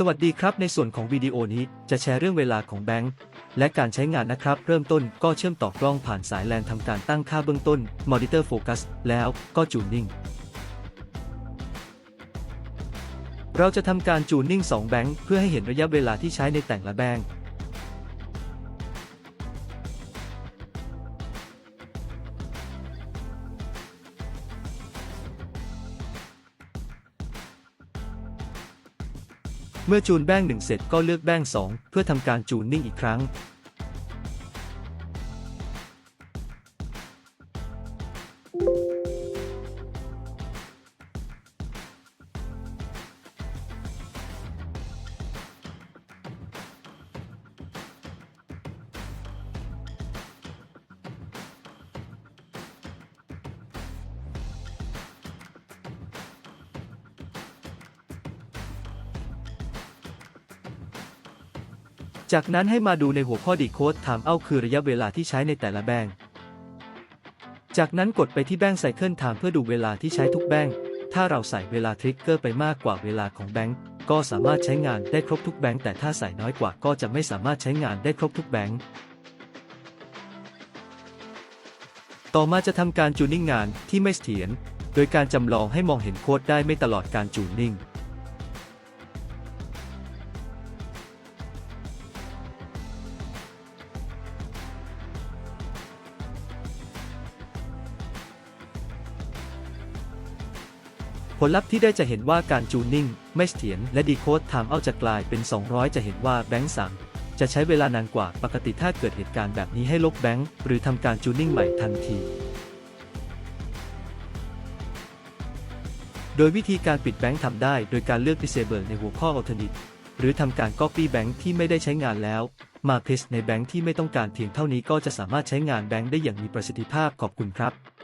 สวัสดีครับในส่วนของวิดีโอนี้จะแชร์เรื่องเวลาของแบงค์และการใช้งานนะครับ เริ่มต้นก็เชื่อมต่อกล้องผ่านสายแลนทำการตั้งค่าเบื้องต้น Monitor Focus แล้วก็จูนนิ่ง เราจะทำการจูนนิ่ง2แบงค์เพื่อให้เห็นระยะเวลาที่ใช้ในแต่ละแบงค์ เมื่อจูนแบ้งหนึ่งเสร็จก็เลือกแบ้งสองเพื่อทำการจูนนิ่งอีกครั้ง จากนั้นให้มาดูในหัวข้อดีโค้ดถามเอาคือระยะเวลาที่ใช้ในแต่ละแบงจากนั้นกดไปที่แบงไซเคิลถามเพื่อดูเวลาที่ใช้ทุกแบงถ้าเราใส่เวลาทริกเกอร์ไปมากกว่าเวลาของแบงค์ก็สามารถใช้งานได้ครบทุกแบงค์แต่ถ้าใส่น้อยกว่าก็จะไม่สามารถใช้งานได้ครบทุกแบงค์ต่อมาจะทำการจูนนิ่งงานที่ไม่เสถียรโดยการจำลองให้มองเห็นโค้ดได้ไม่ตลอดการจูนนิ่ง ผลลัพธ์ที่ได้จะเห็นว่าการจูนนิ่ง ไม่เสถียรและดีโคดไทม์เอาจะกลายเป็น 200 จะเห็นว่าแบงค์สั่งจะใช้เวลานานกว่าปกติถ้าเกิดเหตุการณ์แบบนี้ให้ลบแบงค์หรือทำการจูนนิ่งใหม่ทันทีโดยวิธีการปิดแบงค์ทำได้โดยการเลือก Disable ในหัวข้อ Alternate หรือทำการ Copy แบงค์ที่ไม่ได้ใช้งานแล้ว มา Paste ในแบงค์ที่ไม่ต้องการเพียงเท่านี้ก็จะสามารถใช้งานแบงค์ได้อย่างมีประสิทธิภาพขอบคุณครับ